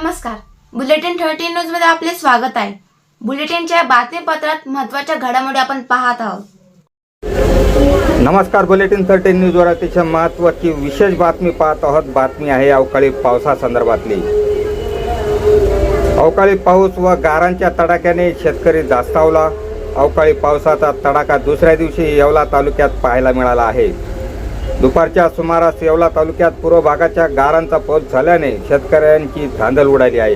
Bulletin thirty न्यूजमध्ये आपले स्वागत आहे. बुलेटिनच्या बातमीपत्रात महत्त्वाच्या घडामोडी आपण पाहत आहोत. नमस्कार बुलेटिन थर्टीन न्यूजवर अतिशय महत्त्वाची विशेष बातमी पाहत आहोत. बातमी आहे अवकाळी पावसासंदर्भातली अवकाळी पाऊस व गारांच्या तडाख्याने शेतकरी जास्तावला. अवकाळी पावसाचा तडाखा दुसऱ्या दिवशी येवला तालुक्यात पाहायला मिळाला आहे. दुपारच्या सुमारास येवला तालुक्यात पूर्व भागाच्या गारांचा पाऊस झाल्याने शेतकऱ्यांची धांदल उडाली आहे.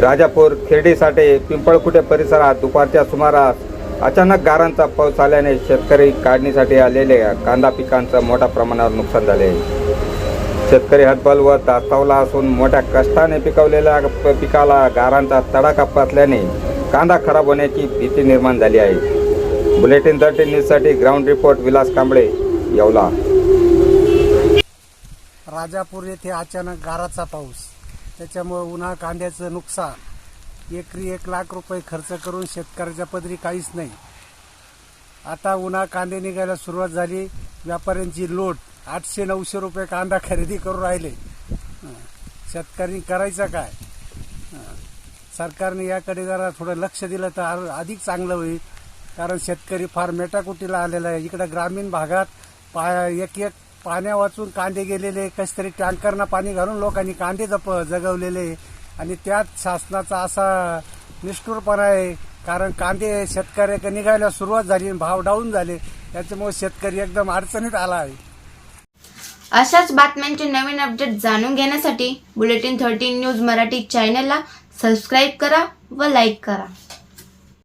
राजापूर खिरडीसाठे पिंपळकुटे परिसरात दुपारच्या सुमारास अचानक गारांचा पाऊस आल्याने शेतकरी काढणीसाठी आलेल्या कांदा पिकांचं मोठ्या प्रमाणावर नुकसान झाले. शेतकरी हतबल व दास्तावला असून मोठ्या कष्टाने पिकवलेल्या प- पिकाला गारांचा तडाखा पसल्याने कांदा खराब होण्याची भीती निर्माण झाली आहे. बुलेटिन थर्टी न्यूजसाठी ग्राउंड रिपोर्ट विलास कांबळे. येवला. राजापूर येथे अचानक गाराचा पाऊस. त्याच्यामुळे उन्हाळ कांद्याचं नुकसान. एकरी एक लाख रुपये खर्च करून शेतकऱ्याच्या पदरी काहीच नाही. आता उन्हाळ कांदे निघायला सुरुवात झाली. व्यापाऱ्यांची लोट आठशे नऊशे रुपये कांदा खरेदी करून राहिले. शेतकऱ्यांनी करायचं काय? सरकारने याकडे जरा थोडं लक्ष दिलं तर अधिक चांगलं होईल. कारण शेतकरी फार मेटाकुटीला आलेला आहे. इकडं ग्रामीण भागात पा एक एक पाण्या वाचून कांदे गेलेले कस तरी टँकरना पाणी घालून लोकांनी कांदे जप जगवलेले. आणि त्यात शासनाचा असा निष्ठुरपणा आहे कारण कांदे शेतकऱ्याकडे निघायला सुरुवात झाली आणि भाव डाऊन झाले. त्याच्यामुळे शेतकरी एकदम अडचणीत आला आहे. अशाच बातम्यांचे नवीन अपडेट जाणून घेण्यासाठी बुलेटिन थर्टीन न्यूज मराठी चॅनलला सबस्क्राईब करा व लाईक करा.